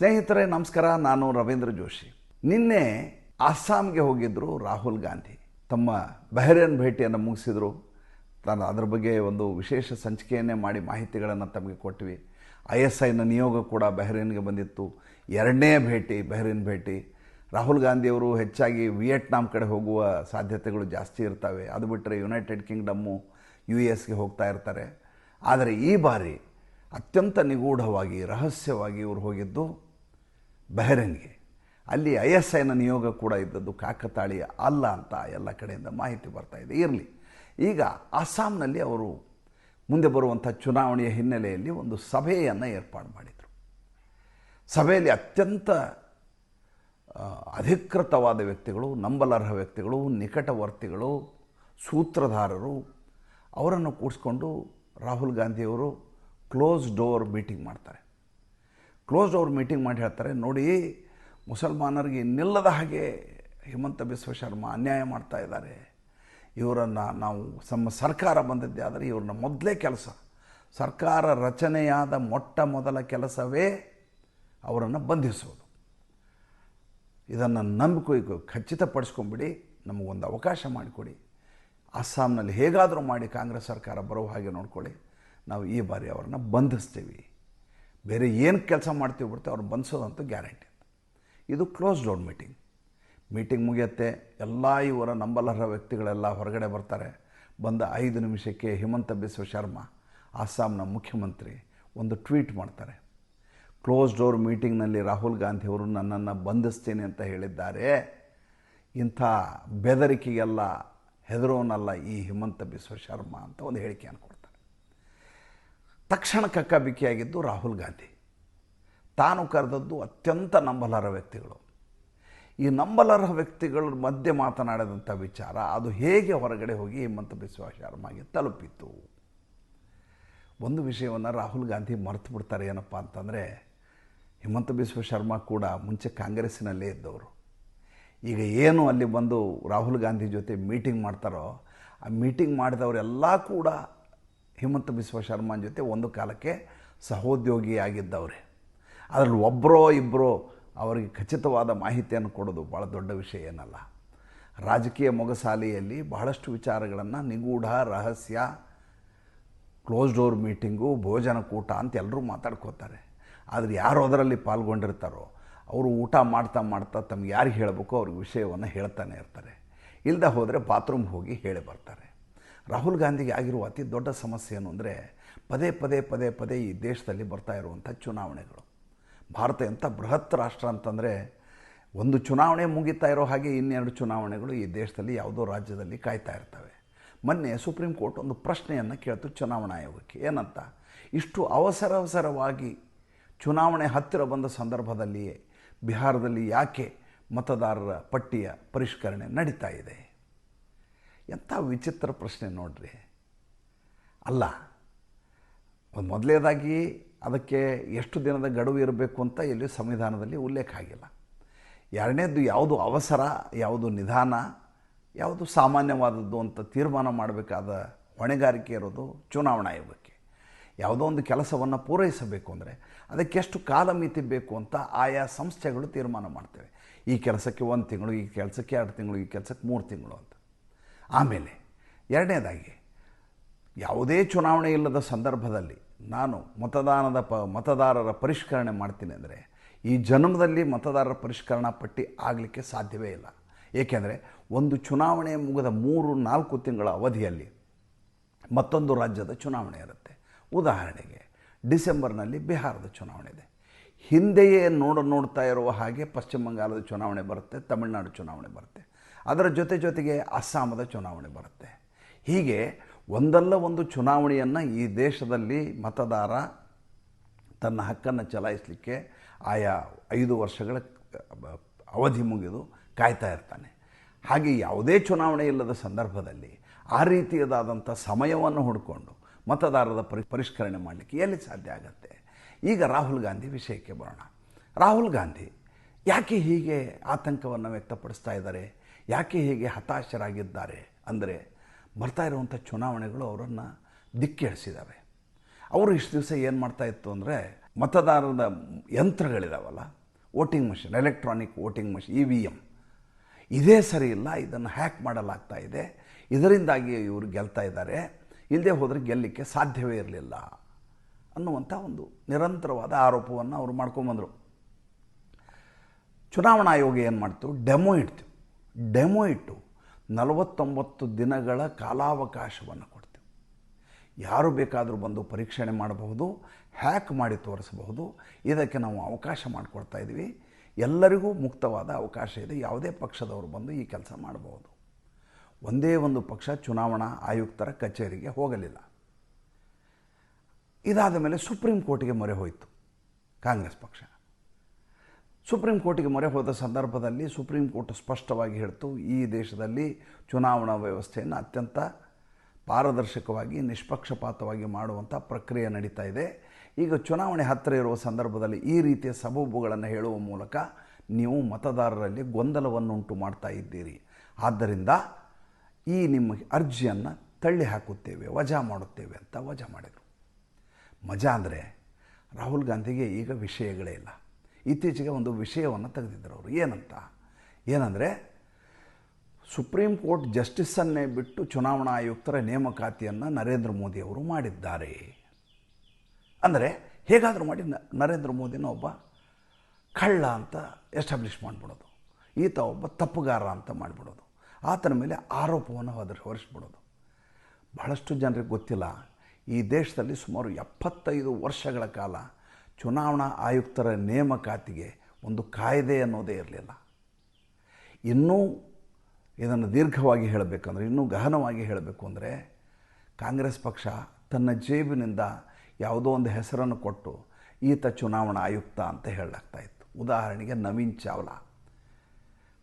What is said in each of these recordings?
ಸ್ನೇಹಿತರೆ, ನಮಸ್ಕಾರ. ನಾನು ರವೀಂದ್ರ ಜೋಶಿ. ನಿನ್ನೆ ಅಸ್ಸಾಂಗೆ ಹೋಗಿದ್ದರು ರಾಹುಲ್ ಗಾಂಧಿ. ತಮ್ಮ ಬಹರೇನ್ ಭೇಟಿಯನ್ನು ಮುಗಿಸಿದರು. ನಾನು ಅದರ ಬಗ್ಗೆ ಒಂದು ವಿಶೇಷ ಸಂಚಿಕೆಯನ್ನೇ ಮಾಡಿ ಮಾಹಿತಿಗಳನ್ನು ತಮಗೆ ಕೊಟ್ವಿ. ಐ ಎಸ್ ಐನ ನಿಯೋಗ ಕೂಡ ಬಹರೇನ್ಗೆ ಬಂದಿತ್ತು. ಎರಡನೇ ಭೇಟಿ ಬಹರೇನ್ ಭೇಟಿ. ರಾಹುಲ್ ಗಾಂಧಿಯವರು ಹೆಚ್ಚಾಗಿ ವಿಯೆಟ್ನಾಂ ಕಡೆ ಹೋಗುವ ಸಾಧ್ಯತೆಗಳು ಜಾಸ್ತಿ ಇರ್ತವೆ. ಅದು ಬಿಟ್ಟರೆ ಯುನೈಟೆಡ್ ಕಿಂಗ್ಡಮ್ಮು ಯು ಎಸ್ಗೆ ಹೋಗ್ತಾ ಇರ್ತಾರೆ. ಆದರೆ ಈ ಬಾರಿ ಅತ್ಯಂತ ನಿಗೂಢವಾಗಿ, ರಹಸ್ಯವಾಗಿ ಇವರು ಹೋಗಿದ್ದು ಬಹರೇನ್ಗೆ ಅಲ್ಲಿ ಐ ಎಸ್ ಐನ ನಿಯೋಗ ಕೂಡ ಇದ್ದದ್ದು ಕಾಕತಾಳೀಯ ಅಲ್ಲ ಅಂತ ಎಲ್ಲ ಕಡೆಯಿಂದ ಮಾಹಿತಿ ಬರ್ತಾ ಇದೆ. ಇರಲಿ. ಈಗ ಅಸ್ಸಾಂನಲ್ಲಿ ಅವರು ಮುಂದೆ ಬರುವಂಥ ಚುನಾವಣೆಯ ಹಿನ್ನೆಲೆಯಲ್ಲಿ ಒಂದು ಸಭೆಯನ್ನು ಏರ್ಪಾಡು ಮಾಡಿದರು. ಸಭೆಯಲ್ಲಿ ಅತ್ಯಂತ ಅಧಿಕೃತವಾದ ವ್ಯಕ್ತಿಗಳು, ನಂಬಲರ್ಹ ವ್ಯಕ್ತಿಗಳು, ನಿಕಟವರ್ತಿಗಳು, ಸೂತ್ರಧಾರರು, ಅವರನ್ನು ಕೂಡಿಸ್ಕೊಂಡು ರಾಹುಲ್ ಗಾಂಧಿಯವರು ಕ್ಲೋಸ್ ಡೋರ್ ಮೀಟಿಂಗ್ ಮಾಡ್ತಾರೆ. ಕ್ಲೋಸ್ ಡೋರ್ ಮೀಟಿಂಗ್ ಮಾಡಿ ಹೇಳ್ತಾರೆ, ನೋಡಿ, ಮುಸಲ್ಮಾನರಿಗೆ ನಿಲ್ಲದ ಹಾಗೆ ಹಿಮಂತ ಬಿಸ್ವ ಶರ್ಮ ಅನ್ಯಾಯ ಮಾಡ್ತಾ ಇದ್ದಾರೆ. ಇವರನ್ನು ನಾವು ನಮ್ಮ ಸರ್ಕಾರ ಬಂದಿದ್ದೆ, ಆದರೆ ಇವ್ರನ್ನ ಮೊದಲೇ ಕೆಲಸ. ಸರ್ಕಾರ ರಚನೆಯಾದ ಮೊಟ್ಟ ಮೊದಲ ಕೆಲಸವೇ ಅವರನ್ನು ಬಂಧಿಸೋದು. ಇದನ್ನು ನಂಬಿಕೆ ಖಚಿತಪಡಿಸ್ಕೊಂಬಿಡಿ, ನಮಗೊಂದು ಅವಕಾಶ ಮಾಡಿಕೊಡಿ. ಅಸ್ಸಾಂನಲ್ಲಿ ಹೇಗಾದರೂ ಮಾಡಿ ಕಾಂಗ್ರೆಸ್ ಸರ್ಕಾರ ಬರೋ ಹಾಗೆ ನೋಡ್ಕೊಳ್ಳಿ. ನಾವು ಈ ಬಾರಿ ಅವರನ್ನು ಬಂಧಿಸ್ತೀವಿ. ಬೇರೆ ಏನು ಕೆಲಸ ಮಾಡ್ತೀವಿ ಬಿಡ್ತೀವಿ ಅವ್ರು ಬಂಧಿಸೋದಂತೂ ಗ್ಯಾರಂಟಿ ಇದು ಕ್ಲೋಸ್ ಡೌನ್ ಮೀಟಿಂಗ್ ಮೀಟಿಂಗ್ ಮುಗಿಯತ್ತೆ, ಎಲ್ಲ ಇವರ ನಂಬಲರ್ಹ ವ್ಯಕ್ತಿಗಳೆಲ್ಲ ಹೊರಗಡೆ ಬರ್ತಾರೆ. ಬಂದ ಐದು ನಿಮಿಷಕ್ಕೆ ಹಿಮಂತ ಬಿಸ್ವ ಶರ್ಮಾ, ಅಸ್ಸಾಂನ ಮುಖ್ಯಮಂತ್ರಿ, ಒಂದು ಟ್ವೀಟ್ ಮಾಡ್ತಾರೆ. ಕ್ಲೋಸ್ ಡೋರ್ ಮೀಟಿಂಗ್ನಲ್ಲಿ ರಾಹುಲ್ ಗಾಂಧಿ ಅವರು ನನ್ನನ್ನು ಬಂಧಿಸ್ತೀನಿ ಅಂತ ಹೇಳಿದ್ದಾರೆ. ಇಂಥ ಬೆದರಿಕೆಗೆಲ್ಲ ಹೆದರೋನಲ್ಲ ಈ ಹಿಮಂತ ಬಿಸ್ವ ಶರ್ಮಾ ಅಂತ ಒಂದು ಹೇಳಿಕೆ ಕೊಡ್ತಾರೆ ತಕ್ಷಣ ಕಕ್ಕಾಬಿಕ್ಕಿಯಾಗಿದ್ದು ರಾಹುಲ್ ಗಾಂಧಿ. ತಾನು ಕರೆದದ್ದು ಅತ್ಯಂತ ನಂಬಲರ್ಹ ವ್ಯಕ್ತಿಗಳು. ಈ ನಂಬಲಾರ್ಹ ವ್ಯಕ್ತಿಗಳ ಮಧ್ಯೆ ಮಾತನಾಡಿದಂಥ ವಿಚಾರ ಅದು ಹೇಗೆ ಹೊರಗಡೆ ಹೋಗಿ ಹಿಮಂತ ಬಿಸ್ವಾ ಶರ್ಮಾಗೆ ತಲುಪಿತ್ತು. ಒಂದು ವಿಷಯವನ್ನು ರಾಹುಲ್ ಗಾಂಧಿ ಮರೆತು ಬಿಡ್ತಾರೆ ಏನಪ್ಪ ಅಂತಂದರೆ, ಹಿಮಂತ ಬಿಸ್ವ ಶರ್ಮಾ ಕೂಡ ಮುಂಚೆ ಕಾಂಗ್ರೆಸ್ಸಿನಲ್ಲೇ ಇದ್ದವರು. ಈಗ ಏನು ಅಲ್ಲಿ ಬಂದು ರಾಹುಲ್ ಗಾಂಧಿ ಜೊತೆ ಮೀಟಿಂಗ್ ಮಾಡ್ತಾರೋ, ಆ ಮೀಟಿಂಗ್ ಮಾಡಿದವರೆಲ್ಲ ಕೂಡ ಹಿಮಂತ ಬಿಸ್ವ ಶರ್ಮಾನ್ ಜೊತೆ ಒಂದು ಕಾಲಕ್ಕೆ ಸಹೋದ್ಯೋಗಿಯಾಗಿದ್ದವರೇ. ಅದರಲ್ಲಿ ಒಬ್ಬರೋ ಇಬ್ಬರೋ ಅವರಿಗೆ ಖಚಿತವಾದ ಮಾಹಿತಿಯನ್ನು ಕೊಡೋದು ಭಾಳ ದೊಡ್ಡ ವಿಷಯ ಏನಲ್ಲ. ರಾಜಕೀಯ ಮೊಗಸಾಲೆಯಲ್ಲಿ ಬಹಳಷ್ಟು ವಿಚಾರಗಳನ್ನು ನಿಗೂಢ, ರಹಸ್ಯ ಕ್ಲೋಸ್ ಡೋರ್ ಮೀಟಿಂಗು ಭೋಜನ ಕೂಟ ಅಂತ ಎಲ್ಲರೂ ಮಾತಾಡ್ಕೋತಾರೆ. ಆದರೆ ಯಾರು ಅದರಲ್ಲಿ ಪಾಲ್ಗೊಂಡಿರ್ತಾರೋ, ಅವರು ಊಟ ಮಾಡ್ತಾ ಮಾಡ್ತಾ ತಮ್ಗೆ ಯಾರಿಗೆ ಹೇಳಬೇಕೋ ಅವ್ರಿಗೆ ವಿಷಯವನ್ನು ಹೇಳ್ತಾನೆ ಇರ್ತಾರೆ. ಇಲ್ಲದೆ ಹೋದರೆ ಬಾತ್ರೂಮ್ಗೆ ಹೋಗಿ ಹೇಳಿ ಬರ್ತಾರೆ. ರಾಹುಲ್ ಗಾಂಧಿಗೆ ಆಗಿರುವ ಅತಿ ದೊಡ್ಡ ಸಮಸ್ಯೆ ಏನು ಅಂದರೆ ಪದೇ ಪದೇ ಪದೇ ಪದೇ ಈ ದೇಶದಲ್ಲಿ ಬರ್ತಾ ಇರುವಂಥ ಚುನಾವಣೆಗಳು. ಭಾರತ ಎಂಥ ಬೃಹತ್ ರಾಷ್ಟ್ರ ಅಂತಂದರೆ ಒಂದು ಚುನಾವಣೆ ಮುಗಿತಾ ಇರೋ ಹಾಗೆ ಇನ್ನೆರಡು ಚುನಾವಣೆಗಳು ಈ ದೇಶದಲ್ಲಿ ಯಾವುದೋ ರಾಜ್ಯದಲ್ಲಿ ಕಾಯ್ತಾ ಇರ್ತವೆ. ಮೊನ್ನೆ ಸುಪ್ರೀಂ ಕೋರ್ಟ್ ಒಂದು ಪ್ರಶ್ನೆಯನ್ನು ಕೇಳ್ತು ಚುನಾವಣಾ ಆಯೋಗಕ್ಕೆ. ಏನಂತ? ಇಷ್ಟು ಅವಸರ ಅವಸರವಾಗಿ ಚುನಾವಣೆ ಹತ್ತಿರ ಬಂದ ಸಂದರ್ಭದಲ್ಲಿಯೇ ಬಿಹಾರದಲ್ಲಿ ಯಾಕೆ ಮತದಾರರ ಪಟ್ಟಿಯ ಪರಿಷ್ಕರಣೆ ನಡೀತಾ ಇದೆ? ಎಂಥ ವಿಚಿತ್ರ ಪ್ರಶ್ನೆ ನೋಡ್ರಿ. ಅಲ್ಲ, ಒಂದು ಮೊದಲನೇದಾಗಿ ಅದಕ್ಕೆ ಎಷ್ಟು ದಿನದ ಗಡುವು ಇರಬೇಕು ಅಂತ ಎಲ್ಲಿ ಸಂವಿಧಾನದಲ್ಲಿ ಉಲ್ಲೇಖ ಆಗಿಲ್ಲ. ಎರಡನೇದು ಯಾವುದು ಅವಸರ, ಯಾವುದು ನಿಧಾನ, ಯಾವುದು ಸಾಮಾನ್ಯವಾದದ್ದು ಅಂತ ತೀರ್ಮಾನ ಮಾಡಬೇಕಾದ ಹೊಣೆಗಾರಿಕೆ ಇರೋದು ಚುನಾವಣಾ ಆಯೋಗಕ್ಕೆ. ಯಾವುದೋ ಒಂದು ಕೆಲಸವನ್ನು ಪೂರೈಸಬೇಕು ಅಂದರೆ ಅದಕ್ಕೆಷ್ಟು ಕಾಲ ಮಿತಿ ಬೇಕು ಅಂತ ಆಯಾ ಸಂಸ್ಥೆಗಳು ತೀರ್ಮಾನ ಮಾಡ್ತವೆ. ಈ ಕೆಲಸಕ್ಕೆ ಒಂದು ತಿಂಗಳು, ಈ ಕೆಲಸಕ್ಕೆ ಎರಡು ತಿಂಗಳು, ಈ ಕೆಲಸಕ್ಕೆ ಮೂರು ತಿಂಗಳು ಅಂತ. ಆಮೇಲೆ ಎರಡನೇದಾಗಿ, ಯಾವುದೇ ಚುನಾವಣೆ ಇಲ್ಲದ ಸಂದರ್ಭದಲ್ಲಿ ನಾನು ಮತದಾನದ ಪ, ಮತದಾರರ ಪರಿಷ್ಕರಣೆ ಮಾಡ್ತೀನಿ ಅಂದರೆ, ಈ ಜನ್ಮದಲ್ಲಿ ಮತದಾರರ ಪರಿಷ್ಕರಣಾ ಪಟ್ಟಿ ಆಗಲಿಕ್ಕೆ ಸಾಧ್ಯವೇ ಇಲ್ಲ. ಏಕೆಂದರೆ, ಒಂದು ಚುನಾವಣೆ ಮುಗಿದ ಮೂರು, ನಾಲ್ಕು ತಿಂಗಳ ಅವಧಿಯಲ್ಲಿ ಮತ್ತೊಂದು ರಾಜ್ಯದ ಚುನಾವಣೆ ಇರುತ್ತೆ. ಉದಾಹರಣೆಗೆ, ಡಿಸೆಂಬರ್ನಲ್ಲಿ ಬಿಹಾರದ ಚುನಾವಣೆ ಇದೆ. ಹಿಂದೆಯೇ ನೋಡ, ನೋಡ್ತಾ ಇರುವ ಹಾಗೆ ಪಶ್ಚಿಮ ಬಂಗಾಳದ ಚುನಾವಣೆ ಬರುತ್ತೆ, ತಮಿಳುನಾಡು ಚುನಾವಣೆ ಬರುತ್ತೆ. ಅದರ ಜೊತೆ ಜೊತೆಗೆ ಅಸ್ಸಾಮದ ಚುನಾವಣೆ ಬರುತ್ತೆ. ಹೀಗೆ ಒಂದಲ್ಲ ಒಂದು ಚುನಾವಣೆಯನ್ನು ಈ ದೇಶದಲ್ಲಿ ಮತದಾರ ತನ್ನ ಹಕ್ಕನ್ನು ಚಲಾಯಿಸಲಿಕ್ಕೆ ಆಯಾ ಐದು ವರ್ಷಗಳ ಅವಧಿ ಮುಗಿದು ಕಾಯ್ತಾ ಇರ್ತಾನೆ. ಹಾಗೆ ಯಾವುದೇ ಚುನಾವಣೆ ಇಲ್ಲದ ಸಂದರ್ಭದಲ್ಲಿ ಆ ರೀತಿಯದಾದಂಥ ಸಮಯವನ್ನು ಹುಡ್ಕೊಂಡು ಮತದಾರರ ಪರಿ, ಪರಿಷ್ಕರಣೆ ಮಾಡಲಿಕ್ಕೆ ಎಲ್ಲಿ ಸಾಧ್ಯ ಆಗತ್ತೆ? ಈಗ ರಾಹುಲ್ ಗಾಂಧಿ ವಿಷಯಕ್ಕೆ ಬರೋಣ. ರಾಹುಲ್ ಗಾಂಧಿ ಯಾಕೆ ಹೀಗೆ ಆತಂಕವನ್ನು ವ್ಯಕ್ತಪಡಿಸ್ತಾ ಇದ್ದಾರೆ? ಯಾಕೆ ಹೀಗೆ ಹತಾಶರಾಗಿದ್ದಾರೆ? ಅಂದರೆ ಬರ್ತಾ ಇರುವಂಥ ಚುನಾವಣೆಗಳು ಅವರನ್ನು ದಿಕ್ಕೆಳಿಸಿದ್ದಾವೆ ಅವರು ಇಷ್ಟು ದಿವಸ ಏನು ಮಾಡ್ತಾ ಇತ್ತು ಅಂದರೆ ಮತದಾರರ ಯಂತ್ರಗಳಿದಾವಲ್ಲ, voting machine, electronic voting machine, E V M ಇದೇ ಸರಿ ಇಲ್ಲ, ಇದನ್ನು ಹ್ಯಾಕ್ ಮಾಡಲಾಗ್ತಾ ಇದೆ. ಇದರಿಂದಾಗಿ ಇವರು ಗೆಲ್ತಾ ಇದ್ದಾರೆ. ಇಲ್ಲದೆ ಹೋದರೆ ಗೆಲ್ಲಲಿಕ್ಕೆ ಸಾಧ್ಯವೇ ಇರಲಿಲ್ಲ ಅನ್ನುವಂಥ ಒಂದು ನಿರಂತರವಾದ ಆರೋಪವನ್ನು ಅವರು ಮಾಡ್ಕೊಂಬಂದರು ಚುನಾವಣಾ ಆಯೋಗ ಏನು ಮಾಡ್ತು? ಡೆಮೋ ಇಡ್ತು. ಡೆಮೋ ಇಟ್ಟು ನಲವತ್ತೊಂಬತ್ತು ದಿನಗಳ ಕಾಲಾವಕಾಶವನ್ನು ಕೊಡ್ತೀವಿ ಯಾರು ಬೇಕಾದರೂ ಬಂದು ಪರೀಕ್ಷಣೆ ಮಾಡಬಹುದು, ಹ್ಯಾಕ್ ಮಾಡಿ ತೋರಿಸಬಹುದು. ಇದಕ್ಕೆ ನಾವು ಅವಕಾಶ ಮಾಡಿಕೊಡ್ತಾ ಇದ್ದೀವಿ ಎಲ್ಲರಿಗೂ ಮುಕ್ತವಾದ ಅವಕಾಶ ಇದೆ. ಯಾವುದೇ ಪಕ್ಷದವರು ಬಂದು ಈ ಕೆಲಸ ಮಾಡಬಹುದು. ಒಂದೇ ಒಂದು ಪಕ್ಷ ಚುನಾವಣಾ ಆಯುಕ್ತರ ಕಚೇರಿಗೆ ಹೋಗಲಿಲ್ಲ. ಇದಾದ ಮೇಲೆ ಸುಪ್ರೀಂ ಕೋರ್ಟಿಗೆ ಮೊರೆ ಹೋಯಿತು ಕಾಂಗ್ರೆಸ್ ಪಕ್ಷ. ಸುಪ್ರೀಂ ಕೋರ್ಟಿಗೆ ಮೊರೆ ಹೋದ ಸಂದರ್ಭದಲ್ಲಿ ಸುಪ್ರೀಂ ಕೋರ್ಟ್ ಸ್ಪಷ್ಟವಾಗಿ ಹೇಳ್ತು, ಈ ದೇಶದಲ್ಲಿ ಚುನಾವಣಾ ವ್ಯವಸ್ಥೆಯನ್ನು ಅತ್ಯಂತ ಪಾರದರ್ಶಕವಾಗಿ, ನಿಷ್ಪಕ್ಷಪಾತವಾಗಿ ಮಾಡುವಂಥ ಪ್ರಕ್ರಿಯೆ ನಡೀತಾ ಇದೆ. ಈಗ ಚುನಾವಣೆ ಹತ್ತಿರ ಇರುವ ಸಂದರ್ಭದಲ್ಲಿ ಈ ರೀತಿಯ ಸಬೂಬುಗಳನ್ನು ಹೇಳುವ ಮೂಲಕ ನೀವು ಮತದಾರರಲ್ಲಿ ಗೊಂದಲವನ್ನುಂಟು ಮಾಡ್ತಾ ಇದ್ದೀರಿ. ಆದ್ದರಿಂದ ಈ ನಿಮ್ಮ ಅರ್ಜಿಯನ್ನು ತಳ್ಳಿ ಹಾಕುತ್ತೇವೆ, ವಜಾ ಮಾಡುತ್ತೇವೆ ಅಂತ ವಜಾ ಮಾಡಿದರು. ಮಜಾ ಅಂದರೆ ರಾಹುಲ್ ಗಾಂಧಿಗೆ ಈಗ ವಿಷಯಗಳೇ ಇಲ್ಲ. ಇತ್ತೀಚೆಗೆ ಒಂದು ವಿಷಯವನ್ನು ತೆಗೆದಿದ್ದರು ಅವರು. ಏನಂತ? ಏನಂದರೆ ಸುಪ್ರೀಂ ಕೋರ್ಟ್ ಜಸ್ಟಿಸನ್ನೇ ಬಿಟ್ಟು ಚುನಾವಣಾ ಆಯುಕ್ತರ ನೇಮಕಾತಿಯನ್ನು ನರೇಂದ್ರ ಮೋದಿಯವರು ಮಾಡಿದ್ದಾರೆ. ಅಂದರೆ, ಹೇಗಾದರೂ ಮಾಡಿ ನರೇಂದ್ರ ಮೋದಿನ ಒಬ್ಬ ಕಳ್ಳ ಅಂತ ಎಸ್ಟಾಬ್ಲಿಷ್ ಮಾಡಿಬಿಡೋದು. ಈತ ಒಬ್ಬ ತಪ್ಪುಗಾರ ಅಂತ ಮಾಡಿಬಿಡೋದು. ಆತನ ಮೇಲೆ ಆರೋಪವನ್ನು ಹೊದ್ರ, ಹೊರಿಸ್ಬಿಡೋದು. ಬಹಳಷ್ಟು ಜನರಿಗೆ ಗೊತ್ತಿಲ್ಲ, ಈ ದೇಶದಲ್ಲಿ ಸುಮಾರು ಎಪ್ಪತ್ತೈದು ವರ್ಷಗಳ ಕಾಲ ಚುನಾವಣಾ ಆಯುಕ್ತರ ನೇಮಕಾತಿಗೆ ಒಂದು ಕಾಯ್ದೆ ಅನ್ನೋದೇ ಇರಲಿಲ್ಲ. ಇನ್ನೂ ಇದನ್ನು ದೀರ್ಘವಾಗಿ ಹೇಳಬೇಕಂದ್ರೆ, ಇನ್ನೂ ಗಹನವಾಗಿ ಹೇಳಬೇಕು ಅಂದರೆ, ಕಾಂಗ್ರೆಸ್ ಪಕ್ಷ ತನ್ನ ಜೇಬಿನಿಂದ ಯಾವುದೋ ಒಂದು ಹೆಸರನ್ನು ಕೊಟ್ಟು ಈತ ಚುನಾವಣಾ ಆಯುಕ್ತ ಅಂತ ಹೇಳಲಾಗ್ತಾ ಇತ್ತು. ಉದಾಹರಣೆಗೆ ನವೀನ್ ಚಾವ್ಲಾ.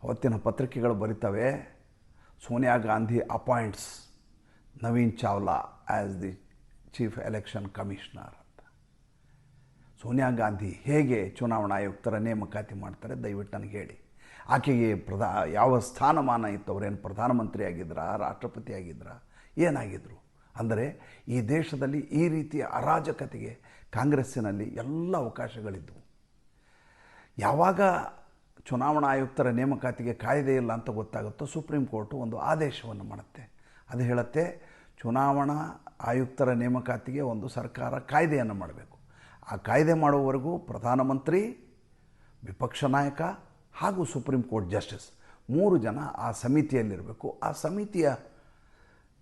ಅವತ್ತಿನ ಪತ್ರಿಕೆಗಳು ಬರಿತವೆ, Sonia Gandhi appoints Naveen Chawla as the chief election commissioner. Sonia Gandhi ಹೇಗೆ ಚುನಾವಣಾ ಆಯುಕ್ತರ ನೇಮಕಾತಿ ಮಾಡ್ತಾರೆ, ದಯವಿಟ್ಟು ನನಗೆ ಹೇಳಿ. ಆಕೆಗೆ ಪ್ರಧಾ, ಯಾವ ಸ್ಥಾನಮಾನ ಇತ್ತು, ಅವರೇನು ಪ್ರಧಾನಮಂತ್ರಿ ಆಗಿದ್ರಾ ರಾಷ್ಟ್ರಪತಿ ಆಗಿದ್ರಾ ಏನಾಗಿದ್ದರು ಅಂದರೆ ಈ ದೇಶದಲ್ಲಿ ಈ ರೀತಿಯ ಅರಾಜಕತೆಗೆ ಕಾಂಗ್ರೆಸ್ಸಿನಲ್ಲಿ ಎಲ್ಲ ಅವಕಾಶಗಳಿದ್ದವು ಯಾವಾಗ ಚುನಾವಣಾ ಆಯುಕ್ತರ ನೇಮಕಾತಿಗೆ ಕಾಯ್ದೆ ಇಲ್ಲ ಅಂತ ಗೊತ್ತಾಗುತ್ತೋ, ಸುಪ್ರೀಂ ಕೋರ್ಟು ಒಂದು ಆದೇಶವನ್ನು ಮಾಡುತ್ತೆ. ಅದು ಹೇಳುತ್ತೆ, ಚುನಾವಣಾ ಆಯುಕ್ತರ ನೇಮಕಾತಿಗೆ ಒಂದು ಸರ್ಕಾರ ಕಾಯ್ದೆಯನ್ನು ಮಾಡಬೇಕು. ಆ ಕಾಯ್ದೆ ಮಾಡುವವರೆಗೂ ಪ್ರಧಾನಮಂತ್ರಿ, ವಿಪಕ್ಷ ನಾಯಕ ಹಾಗೂ ಸುಪ್ರೀಂ ಕೋರ್ಟ್ ಜಸ್ಟಿಸ್ ಮೂರು ಜನ ಆ ಸಮಿತಿಯಲ್ಲಿರಬೇಕು. ಆ ಸಮಿತಿಯ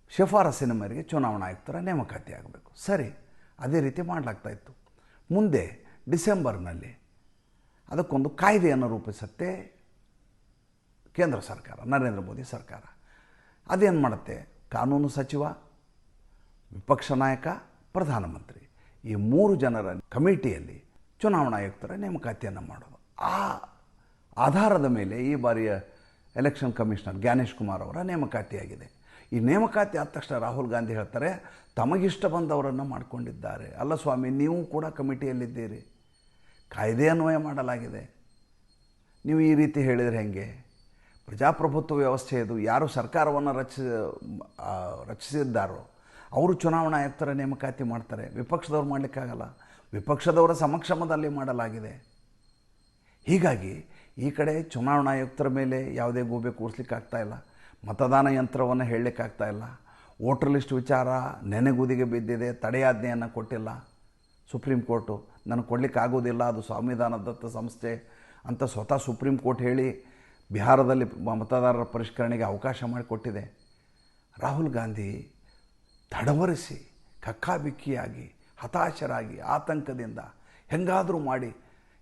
ಶಿಫಾರಸಿನ ಮೇರೆಗೆ ಚುನಾವಣಾ ಆಯುಕ್ತರ ನೇಮಕಾತಿ ಆಗಬೇಕು. ಸರಿ, ಅದೇ ರೀತಿ ಮಾಡಲಾಗ್ತಾ ಇತ್ತು. ಮುಂದೆ ಡಿಸೆಂಬರ್ನಲ್ಲಿ ಅದಕ್ಕೊಂದು ಕಾಯ್ದೆಯನ್ನು ರೂಪಿಸುತ್ತೆ ಕೇಂದ್ರ ಸರ್ಕಾರ, ನರೇಂದ್ರ ಮೋದಿ ಸರ್ಕಾರ. ಅದೇನು ಮಾಡುತ್ತೆ? ಕಾನೂನು ಸಚಿವ, ವಿಪಕ್ಷ ನಾಯಕ, ಪ್ರಧಾನಮಂತ್ರಿ. ಈ ಮೂರು ಜನರ ಕಮಿಟಿಯಲ್ಲಿ ಚುನಾವಣಾ ಆಯುಕ್ತರ ನೇಮಕಾತಿಯನ್ನು ಮಾಡೋದು. ಆ ಆಧಾರದ ಮೇಲೆ ಈ ಬಾರಿಯ ಎಲೆಕ್ಷನ್ ಕಮಿಷನರ್ ಜ್ಞಾನೇಶ್ ಕುಮಾರ್ ಅವರ ನೇಮಕಾತಿಯಾಗಿದೆ. ಈ ನೇಮಕಾತಿ ಆದ ತಕ್ಷಣ ರಾಹುಲ್ ಗಾಂಧಿ ಹೇಳ್ತಾರೆ, ತಮಗಿಷ್ಟ ಬಂದವರನ್ನು ಮಾಡಿಕೊಂಡಿದ್ದಾರೆ. ಅಲ್ಲ ಸ್ವಾಮಿ, ನೀವು ಕೂಡ ಕಮಿಟಿಯಲ್ಲಿದ್ದೀರಿ. ಕಾಯ್ದೆ ಅನ್ವಯ ಮಾಡಲಾಗಿದೆ. ನೀವು ಈ ರೀತಿ ಹೇಳಿದರೆ ಹೇಗೆ? ಪ್ರಜಾಪ್ರಭುತ್ವ ವ್ಯವಸ್ಥೆ ಇದು ಯಾರು ಸರ್ಕಾರವನ್ನು ರಚಿಸಿ ರಚಿಸಿದ್ದಾರೋ ಅವರು ಚುನಾವಣಾ ಆಯುಕ್ತರ ನೇಮಕಾತಿ ಮಾಡ್ತಾರೆ. ವಿಪಕ್ಷದವ್ರು ಮಾಡಲಿಕ್ಕಾಗಲ್ಲ. ವಿಪಕ್ಷದವರ ಸಮಕ್ಷಮದಲ್ಲಿ ಮಾಡಲಾಗಿದೆ. ಹೀಗಾಗಿ ಈ ಕಡೆ ಚುನಾವಣಾ ಆಯುಕ್ತರ ಮೇಲೆ ಯಾವುದೇ ಗೂಬೆ ಕೂರಿಸ್ಲಿಕ್ಕಾಗ್ತಾ ಇಲ್ಲ. ಮತದಾನ ಯಂತ್ರವನ್ನು ಹೇಳಲಿಕ್ಕಾಗ್ತಾ ಇಲ್ಲ. ವೋಟರ್ ಲಿಸ್ಟ್ ವಿಚಾರ ನೆನೆಗುದಿಗೆ ಬಿದ್ದಿದೆ. ತಡೆಯಾಜ್ಞೆಯನ್ನು ಕೊಟ್ಟಿಲ್ಲ. Supreme court. ನನಗೆ ಕೊಡಲಿಕ್ಕೆ ಆಗೋದಿಲ್ಲ ಅದು ಸಂವಿಧಾನದತ್ತ ಸಂಸ್ಥೆ ಅಂತ ಸ್ವತಃ ಸುಪ್ರೀಂ ಕೋರ್ಟ್ ಹೇಳಿ ಬಿಹಾರದಲ್ಲಿ ಮತದಾರರ ಪರಿಷ್ಕರಣೆಗೆ ಅವಕಾಶ ಮಾಡಿಕೊಟ್ಟಿದೆ. ರಾಹುಲ್ ಗಾಂಧಿ ತಡವರಿಸಿ, ಕಕ್ಕಾಬಿಕ್ಕಿಯಾಗಿ, ಹತಾಶರಾಗಿ, ಆತಂಕದಿಂದ ಹೆಂಗಾದರೂ ಮಾಡಿ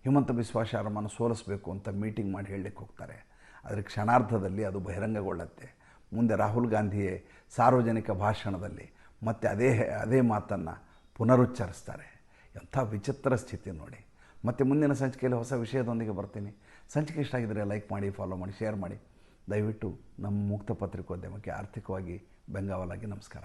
ಹಿಮಂತ ಬಿಸ್ವಾ ಶರ್ಮನ ಸೋಲಿಸಬೇಕು ಅಂತ ಮೀಟಿಂಗ್ ಮಾಡಿ ಹೇಳಲಿಕ್ಕೆ ಹೋಗ್ತಾರೆ. ಆದರೆ ಕ್ಷಣಾರ್ಧದಲ್ಲಿ ಅದು ಬಹಿರಂಗಗೊಳ್ಳುತ್ತೆ. ಮುಂದೆ ರಾಹುಲ್ ಗಾಂಧಿಯೇ ಸಾರ್ವಜನಿಕ ಭಾಷಣದಲ್ಲಿ ಮತ್ತೆ ಅದೇ ಅದೇ ಮಾತನ್ನು ಪುನರುಚ್ಚರಿಸ್ತಾರೆ. ಎಂಥ ವಿಚಿತ್ರ ಸ್ಥಿತಿ ನೋಡಿ. ಮತ್ತು ಮುಂದಿನ ಸಂಚಿಕೆಯಲ್ಲಿ ಹೊಸ ವಿಷಯದೊಂದಿಗೆ ಬರ್ತೀನಿ. ಸಂಚಿಕೆ ಇಷ್ಟ ಆಗಿದ್ದರೆ ಲೈಕ್ ಮಾಡಿ, ಫಾಲೋ ಮಾಡಿ, ಶೇರ್ ಮಾಡಿ. ದಯವಿಟ್ಟು ನಮ್ಮ ಮುಕ್ತ ಪತ್ರಿಕೋದ್ಯಮಕ್ಕೆ ಆರ್ಥಿಕವಾಗಿ ಬೆಂಗಾವಲಾಗಿ ನಮಸ್ಕಾರ.